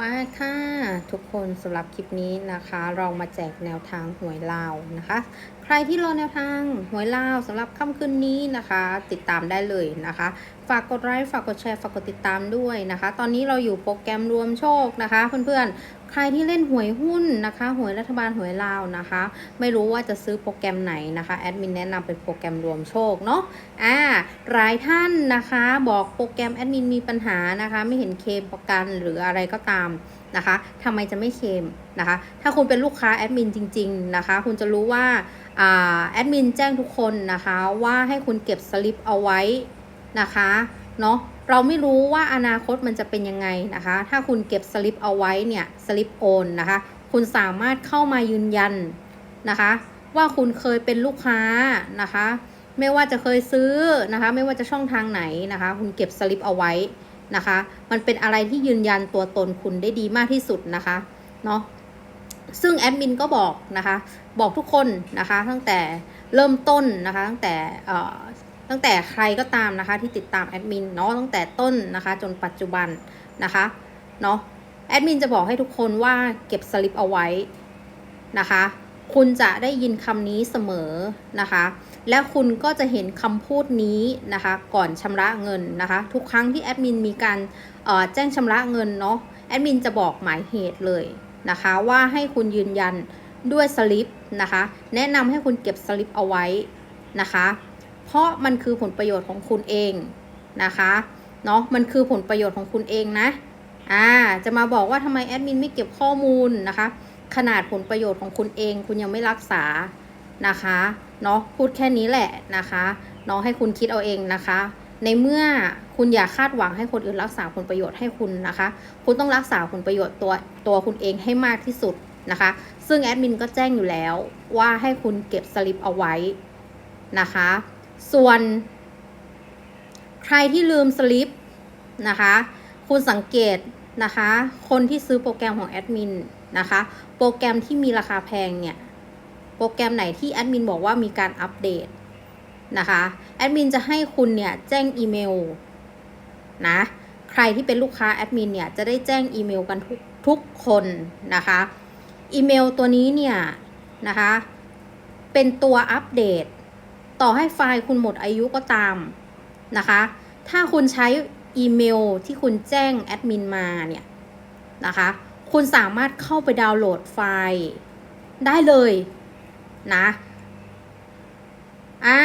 มาค่ะ ทุกคนสำหรับคลิปนี้นะคะ เรามาแจกแนวทางหวยลาวนะคะ ใครที่รอแนวทางหวยลาวสำหรับค่ำคืนนี้นะคะ ติดตามได้เลยนะคะ ฝากกดไลค์ฝากกดแชร์ฝากกดติดตามด้วยนะคะ ตอนนี้เราอยู่โปรแกรมรวมโชคนะคะ เพื่อนๆ ใครที่เล่นหวยหุ้นนะคะ หวยรัฐบาลหวยลาวนะคะ ไม่รู้ว่าจะซื้อโปรแกรมไหนนะคะแอดมินแนะนำเป็นโปรแกรมรวมโชคเนาะอ่าหลายท่านนะคะ บอกโปรแกรมแอดมินมีปัญหานะคะ ไม่เห็นเคมประกันหรืออะไรก็ตาม นะคะทำไมจะไม่เคลมนะคะ ถ้าคุณเป็นลูกค้าแอดมินจริง ๆ นะคะ คุณจะรู้ว่าแอดมินแจ้งทุกคนนะคะว่าให้คุณเก็บสลิปเอาไว้นะคะเนาะเราไม่รู้ว่าอนาคตมันจะเป็นยังไงนะคะ ถ้าคุณเก็บสลิปเอาไว้เนี่ยสลิปโอนนะคะ คุณสามารถเข้ามายืนยันนะคะ ว่าคุณเคยเป็นลูกค้านะคะ ไม่ว่าจะเคยซื้อนะคะ ไม่ว่าจะช่องทางไหนนะคะ คุณเก็บสลิปเอาไว้ นะคะ มันเป็นอะไรที่ยืนยันตัวตนคุณได้ดีมากที่สุดนะคะเนาะซึ่งแอดมินก็บอกนะคะ บอกทุกคนนะคะ ตั้งแต่เริ่มต้นนะคะ ตั้งแต่ตั้งแต่ใครก็ตามนะคะ ที่ติดตามแอดมินเนาะตั้งแต่ต้นนะคะ จนปัจจุบันนะคะเนาะแอดมินจะบอกให้ทุกคนว่าเก็บสลิปเอาไว้นะคะ คุณจะได้ยินคำนี้เสมอนะคะ และคุณก็จะเห็นคำพูดนี้นะคะ ก่อนชำระเงินนะคะ ทุกครั้งที่แอดมินมีการแจ้งชำระเงินเนาะแอดมินจะบอกหมายเหตุเลยนะคะ ว่าให้คุณยืนยันด้วยสลิปนะคะ แนะนำให้คุณเก็บสลิปเอาไว้นะคะ เพราะมันคือผลประโยชน์ของคุณเองนะคะเนาะมันคือผลประโยชน์ของคุณเองนะอ่าจะมาบอกว่าทำไมแอดมินไม่เก็บข้อมูลนะคะ ขนาดผลประโยชน์ของคุณเอง คุณยังไม่รักษานะคะ เนาะพูดแค่นี้แหละนะคะเนาะให้คุณคิดเอาเองนะคะ ในเมื่อคุณอยากคาดหวังให้คนอื่นรักษาผลประโยชน์ให้คุณนะคะ คุณต้องรักษาผลประโยชน์ตัวตัวคุณเองให้มากที่สุดนะคะ ซึ่งแอดมินก็แจ้งอยู่แล้วว่าให้คุณเก็บสลิปเอาไว้นะคะ ส่วน ใครที่ลืมสลิปนะคะ คุณสังเกตนะคะ คนที่ซื้อโปรแกรมของแอดมินนะคะ โปรแกรมที่มีราคาแพงเนี่ย โปรแกรมไหนที่แอดมินบอกว่ามีการอัปเดตนะคะแอดมินจะให้คุณเนี่ยแจ้งอีเมลนะใครที่เป็นลูกค้าแอดมินเนี่ยจะได้แจ้งอีเมลกันทุกทุกคนนะคะอีเมลตัวนี้เนี่ยนะคะเป็นตัวอัปเดต ต่อให้ไฟล์คุณหมดอายุก็ตามนะคะถ้าคุณใช้อีเมลที่คุณแจ้งแอดมินมาเนี่ยนะคะคุณสามารถเข้าไปดาวน์โหลดไฟล์ได้เลย นะอ่า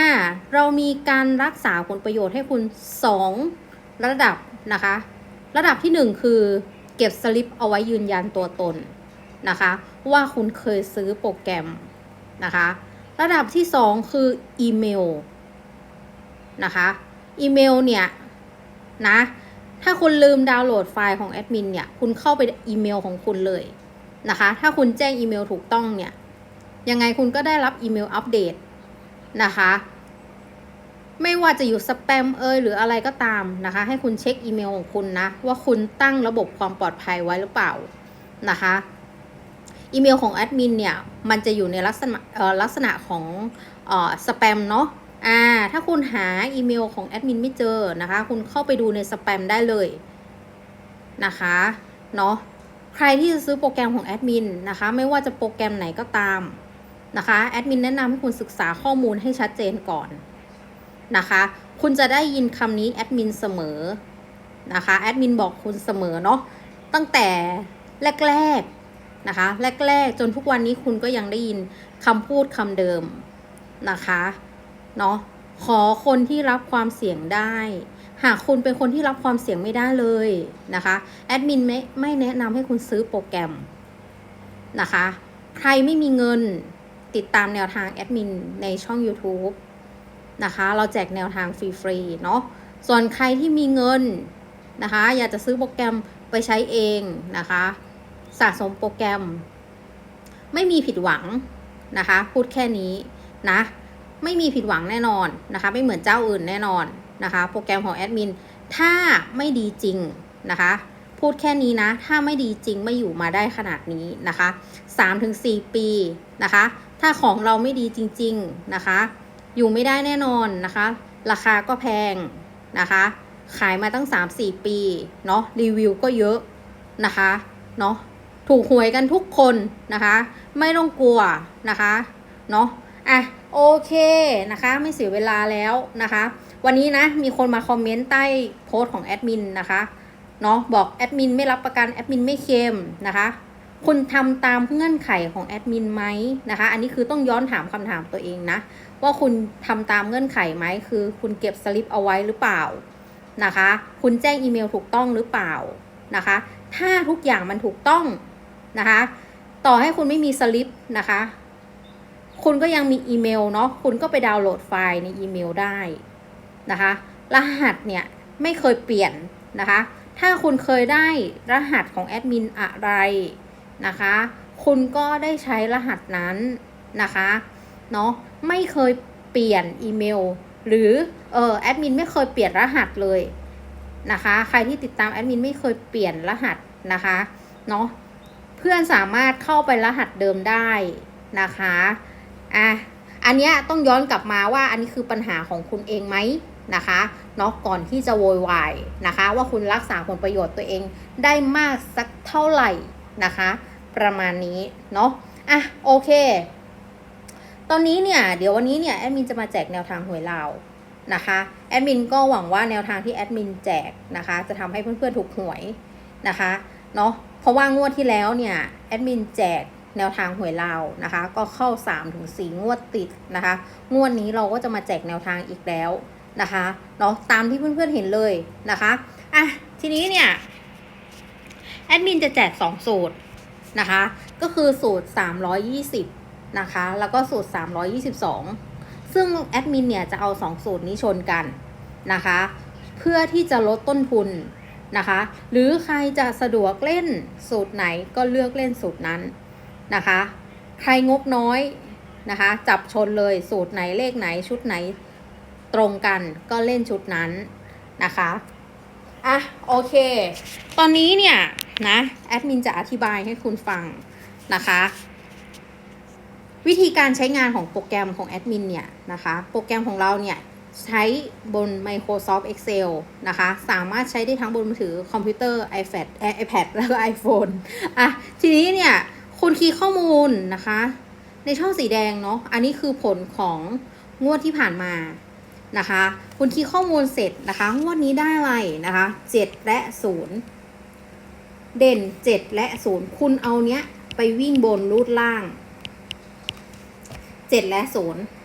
เรามีการรักษาผลประโยชน์ให้คุณ 2 ระดับนะคะ ระดับที่ 1 คือเก็บสลิปเอาไว้ยืนยันตัวตนนะคะ ว่าคุณเคยซื้อโปรแกรมนะคะ ระดับที่ 2 คืออีเมลนะคะอีเมลเนี่ยนะถ้าคุณลืมดาวน์โหลดไฟล์ของแอดมินเนี่ยคุณเข้าไปอีเมลของคุณเลยนะคะ ถ้าคุณแจ้งอีเมลถูกต้องเนี่ย ยังไงคุณก็ได้รับอีเมลอัปเดตนะคะ ไม่ว่าจะอยู่สแปมเอยหรืออะไรก็ตามนะคะ ให้คุณเช็คอีเมลของคุณนะ ว่าคุณตั้งระบบความปลอดภัยไว้หรือเปล่านะคะอีเมลของแอดมินเนี่ย มันจะอยู่ในลักษณะลักษณะของออสแปมเนาะอ่าถ้าคุณหาอีเมลของแอดมินไม่เจอนะคะ คุณเข้าไปดูในสแปมได้เลยนะคะเนาะใครที่จะซื้อโปรแกรมของแอดมินนะคะ ไม่ว่าจะโปรแกรมไหนก็ตาม นะคะแอดมินแนะนำให้คุณศึกษาข้อมูลให้ชัดเจนก่อนนะคะ คุณจะได้ยินคำนี้แอดมินเสมอนะคะแอดมินบอกคุณเสมอเนาะตั้งแต่แรกๆนะคะ แรกๆ จนทุกวันนี้คุณก็ยังได้ยินคำพูดคำเดิมนะคะเนาะขอคนที่รับความเสี่ยงได้ หากคุณเป็นคนที่รับความเสี่ยงไม่ได้เลยนะคะแอดมินไม่ไม่แนะนำให้คุณซื้อโปรแกรมนะคะ ใครไม่มีเงิน ติดตามแนวทางแอดมินในช่อง YouTube นะคะ เราแจกแนวทางฟรีๆเนาะส่วนใครที่มีเงินนะคะ อยากจะซื้อโปรแกรมไปใช้เองนะคะ สะสมโปรแกรม ไม่มีผิดหวังนะคะ พูดแค่นี้นะไม่มีผิดหวังแน่นอนนะคะ ไม่เหมือนเจ้าอื่นแน่นอนนะคะ โปรแกรมของแอดมินถ้าไม่ดีจริงนะคะ พูดแค่นี้นะ ถ้าไม่ดีจริงไม่อยู่มาได้ขนาดนี้นะคะ3-4 ปีนะคะ ถ้าของเราไม่ดีจริง ๆนะคะ อยู่ไม่ได้แน่นอนนะคะ ราคาก็แพงนะคะ ขายมาตั้ง 3-4 ปีเนาะรีวิวก็เยอะนะคะเนาะถูกหวยกันทุกคนนะคะ ไม่ต้องกลัวนะคะเนาะอะโอเคนะคะ ไม่เสียเวลาแล้วนะคะ วันนี้นะมีคนมาคอมเมนต์ใต้โพสต์ของแอดมินนะคะเนาะบอกแอดมินไม่รับประกันแอดมินไม่เค็มนะคะ คุณทำตามเงื่อนไขของแอดมินไหมนะคะ อันนี้คือต้องย้อนถามคำถามตัวเองนะ ว่าคุณทำตามเงื่อนไขไหมคือคุณเก็บสลิปเอาไว้หรือเปล่านะคะ คุณแจ้งอีเมลถูกต้องหรือเปล่านะคะ ถ้าทุกอย่างมันถูกต้องนะคะ ต่อให้คุณไม่มีสลิปนะคะ คุณก็ยังมีอีเมลเนาะคุณก็ไปดาวน์โหลดไฟล์ในอีเมลได้นะคะ รหัสเนี่ยไม่เคยเปลี่ยนนะคะ ถ้าคุณเคยได้รหัสของแอดมินอะไร นะคะ คุณก็ได้ใช้รหัสนั้นนะคะเนาะไม่เคยเปลี่ยนอีเมล หรือเออแอดมินไม่เคยเปลี่ยนรหัสเลยนะคะ ใครที่ติดตามแอดมินไม่เคยเปลี่ยนรหัสนะคะเนาะเพื่อนสามารถเข้าไปรหัสเดิมได้นะคะอะอันเนี้ยต้องย้อนกลับมาว่าอันนี้คือปัญหาของคุณเองไหมนะคะเนาะก่อนที่จะโวยวายนะคะ ว่าคุณรักษาผลประโยชน์ตัวเองได้มากสักเท่าไหร่ นะคะ ประมาณนี้เนาะอะโอเค ตอนนี้เนี่ยเดี๋ยววันนี้เนี่ยแอดมินจะมาแจกแนวทางหวยลาวนะคะแอดมินก็หวังว่าแนวทางที่แอดมินแจกนะคะ จะทำให้เพื่อนๆถูกหวยนะคะเนาะเพราะว่างวดที่แล้วเนี่ยแอดมินแจกแนวทางหวยลาวนะคะ ก็เข้า3ถึง4งวดติดนะคะ งวดนี้เราก็จะมาแจกแนวทางอีกแล้วนะคะเนาะตามที่เพื่อนๆเห็นเลยนะคะอะทีนี้เนี่ย แอดมินจะแจก 2 สูตรนะคะ ก็คือสูตร 320 นะคะ แล้วก็สูตร 322 ซึ่งแอดมินเนี่ยจะเอา 2 สูตรนี้ชนกันนะคะ เพื่อที่จะลดต้นทุนนะคะ หรือใครจะสะดวกเล่นสูตรไหนก็เลือกเล่นสูตรนั้นนะคะ ใครงบน้อยนะคะ จับชนเลยสูตรไหนเลขไหนชุดไหนตรงกันก็เล่นชุดนั้นนะคะ อะโอเค ตอนนี้เนี่ยนะแอดมินจะอธิบายให้คุณฟังนะคะ วิธีการใช้งานของโปรแกรมของแอดมินเนี่ยนะคะ โปรแกรมของเราเนี่ยใช้บน Microsoft Excel นะคะ สามารถใช้ได้ทั้งบนมือถือคอมพิวเตอร์ iPad iPad แล้วก็ iPhone อะ ทีนี้เนี่ยคุณคีย์ข้อมูลนะคะ ในช่องสีแดงเนาะ อันนี้คือผลของงวดที่ผ่านมา นะคะ คุณคีย์ข้อมูลเสร็จนะคะงวดนี้ได้อะไรนะคะ7และ0เด่น7และ0คุณเอาเนี้ยไปวิ่งบนรูดล่าง7และ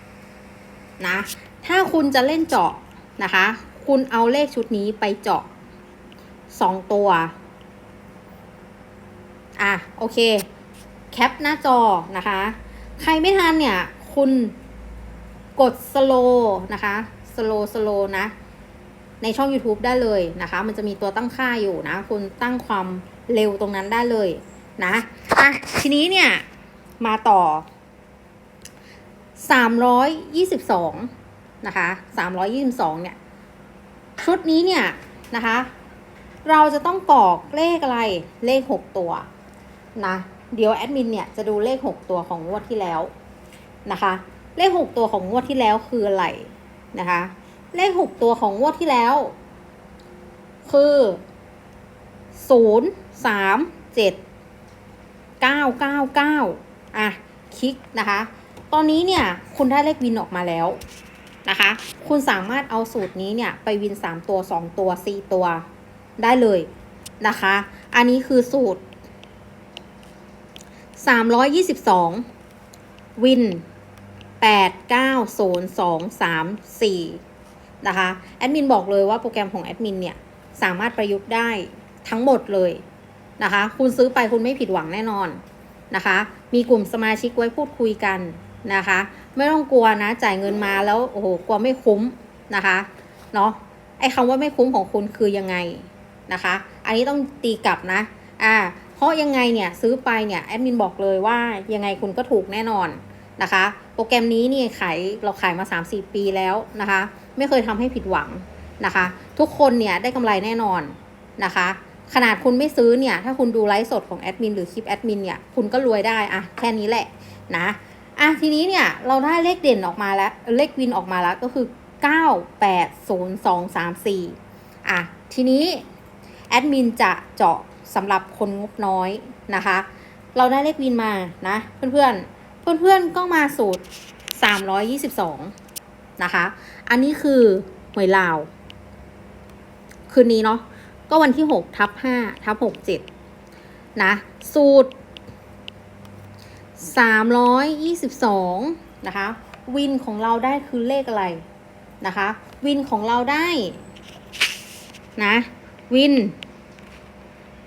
0นะ ถ้าคุณจะเล่นเจาะนะคะ คุณเอาเลขชุดนี้ไปเจาะ2ตัว อะ โอเค แคปหน้าจอนะคะ ใครไม่ทันเนี่ย คุณกดสโลนะคะ สโลสโลนะ ในช่อง YouTube ได้เลยนะคะ มันจะมีตัวตั้งค่าอยู่นะ คุณตั้งความเร็วตรงนั้นได้เลยนะอะทีนี้เนี่ย มาต่อ 322 นะคะ322 เนี่ย ชุดนี้เนี่ยนะคะ เราจะต้องกรอกเลขอะไรเลข 6 ตัวนะเดี๋ยวแอดมินเนี่ยจะดูเลข 6 ตัวของงวดที่แล้วนะคะ เลข 6 ตัวของงวดที่แล้วคืออะไร นะคะ เลข6ตัวของงวดที่แล้ว คือ0 3 7 9 9 9อะ คลิกนะคะ ตอนนี้เนี่ย คุณได้เลขวินออกมาแล้วนะคะ คุณสามารถเอาสูตรนี้เนี่ย ไปวิน3ตัว2ตัว4ตัวได้เลยนะคะ อันนี้คือสูตร322วิน 8 9 0 2 3 4 นะคะ แอดมินบอกเลยว่าโปรแกรมของแอดมินเนี่ย สามารถประยุกต์ได้ทั้งหมดเลยนะคะ คุณซื้อไปคุณไม่ผิดหวังแน่นอนนะคะ มีกลุ่มสมาชิกไว้พูดคุยกันนะคะ ไม่ต้องกลัวนะจ่ายเงินมาแล้วโอ้โหกลัวไม่คุ้มนะคะเนาะไอ้คำว่าไม่คุ้มของคุณคือยังไงนะคะ อันนี้ต้องตีกลับนะอ่าเพราะยังไงเนี่ยซื้อไปเนี่ยแอดมินบอกเลยว่ายังไงคุณก็ถูกแน่นอน นะคะ โปรแกรมนี้นี่ขายเราขายมา 3-4 ปีแล้วนะคะ ไม่เคยทำให้ผิดหวังนะคะ ทุกคนเนี่ยได้กำไรแน่นอนนะคะ ขนาดคุณไม่ซื้อเนี่ย ถ้าคุณดูไลฟ์สดของแอดมินหรือคลิปแอดมินเนี่ยคุณก็รวยได้อะแค่นี้แหละนะอะทีนี้เนี่ยเราได้เลขเด่นออกมาแล้วเลขวินออกมาแล้วก็คือ 9 8 0 2 3 4 อะทีนี้แอดมินจะเจาะสำหรับคนงบน้อยนะคะ เราได้เลขวินมานะเพื่อนๆ เพื่อนๆก็มาสูตร 322 นะคะ อันนี้คือหวยลาว คืนนี้เนาะก็วันที่ 6 ทับ5ทับ67 นะ สูตร 322 นะคะ วินของเราได้คือเลขอะไรนะคะ วินของเราได้นะ วิน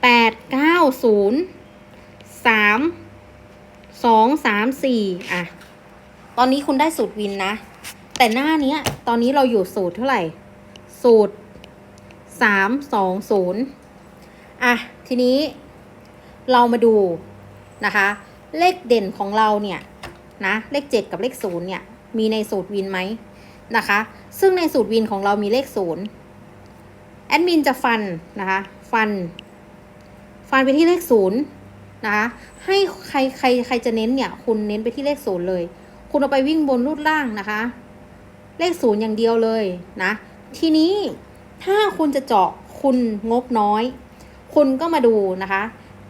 แปดเก้าศูนย์ สองสามสี่อะ ตอนนี้คุณได้สูตรวินนะ แต่หน้าเนี้ย ตอนนี้เราอยู่สูตรเท่าไหร่ สูตรสามสองศูนย์อะ ทีนี้เรามาดูนะคะ เลขเด่นของเราเนี่ยนะ เลขเจ็ดกับเลขศูนย์เนี่ย มีในสูตรวินไหมนะคะ ซึ่งในสูตรวินของเรามีเลขศูนย์แอดมินจะฟันนะคะ ฟัน ฟันไปที่เลขศูนย์ นะคะให้ใครใครใครจะเน้นเนี่ย คุณเน้นไปที่เลขศูนย์เลย คุณเอาไปวิ่งบนรูดล่างนะคะ เลขศูนย์อย่างเดียวเลยนะ ทีนี้ถ้าคุณจะเจาะคุณงบน้อย คุณก็มาดูนะคะ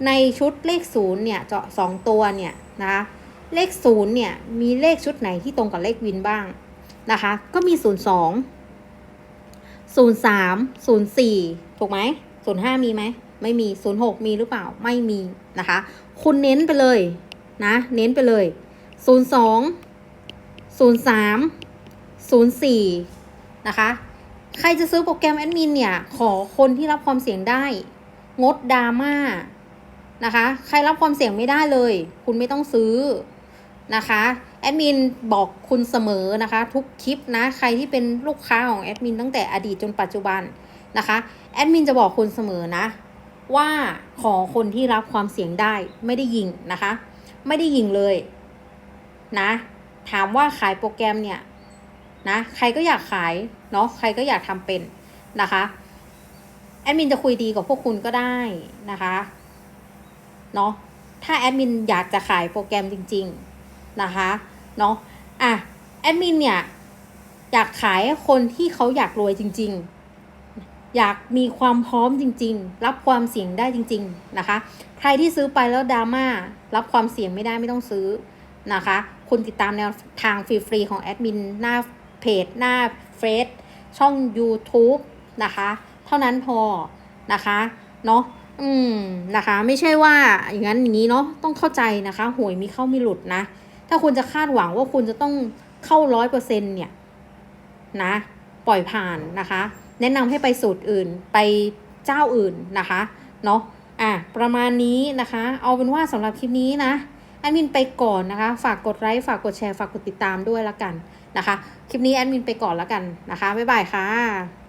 ในชุดเลขศูนย์เนี่ยเจาะสองตัวเนี่ยนะคะเลขศูนย์เนี่ยมีเลขชุดไหนที่ตรงกับเลขวินบ้างนะคะ ก็มีศูนย์สองศูนย์สามศูนย์สี่ถูกไหมศูนย์ห้ามีไหม ไม่มี 06 มีหรือเปล่าไม่มีนะคะ คุณเน้นไปเลยนะ เน้นไปเลย 02 03 04 นะคะ ใครจะซื้อโปรแกรมแอดมินเนี่ย ขอคนที่รับความเสี่ยงได้ งดดราม่านะคะ ใครรับความเสี่ยงไม่ได้เลย คุณไม่ต้องซื้อนะคะแอดมินบอกคุณเสมอนะคะ ทุกคลิปนะใครที่เป็นลูกค้าของแอดมินตั้งแต่อดีตจนปัจจุบันนะคะแอดมินจะบอกคุณเสมอนะ ว่าขอคนที่รับความเสี่ยงได้ไม่ได้ยิงนะคะ ไม่ได้ยิงเลยนะ ถามว่าขายโปรแกรมเนี่ยนะใครก็อยากขายเนาะใครก็อยากทำเป็นนะคะแอดมินจะคุยดีกับพวกคุณก็ได้นะคะเนาะถ้าแอดมินอยากจะขายโปรแกรมจริง ๆนะคะเนาะอะแอดมินเนี่ยอยากขายคนที่เขาอยากรวยจริง ๆ อยากมีความพร้อมจริง ๆ รับความเสี่ยงได้จริง ๆนะคะ ใครที่ซื้อไปแล้วดราม่ารับความเสี่ยงไม่ได้ไม่ต้องซื้อนะคะ คุณติดตามแนวทางฟรีๆของแอดมินหน้าเพจหน้าเฟซช่อง YouTube นะคะ เท่านั้นพอนะคะเนาะอืมนะคะ ไม่ใช่ว่าอย่างนั้นอย่างนี้เนาะต้องเข้าใจนะคะหวยมีเข้ามีหลุดนะ ถ้าคุณจะคาดหวังว่าคุณจะต้องเข้าร้อยเปอร์เซ็นเนี่ยนะ ปล่อยผ่านนะคะ แนะนำให้ไปสูตรอื่นไปเจ้าอื่นนะคะเนาะอะประมาณนี้นะคะ เอาเป็นว่าสำหรับคลิปนี้นะแอดมินไปก่อนนะคะ ฝากกดไลค์ฝากกดแชร์ฝากกดติดตามด้วยละกันนะคะ คลิปนี้แอดมินไปก่อนละกันนะคะบ๊ายบายค่ะ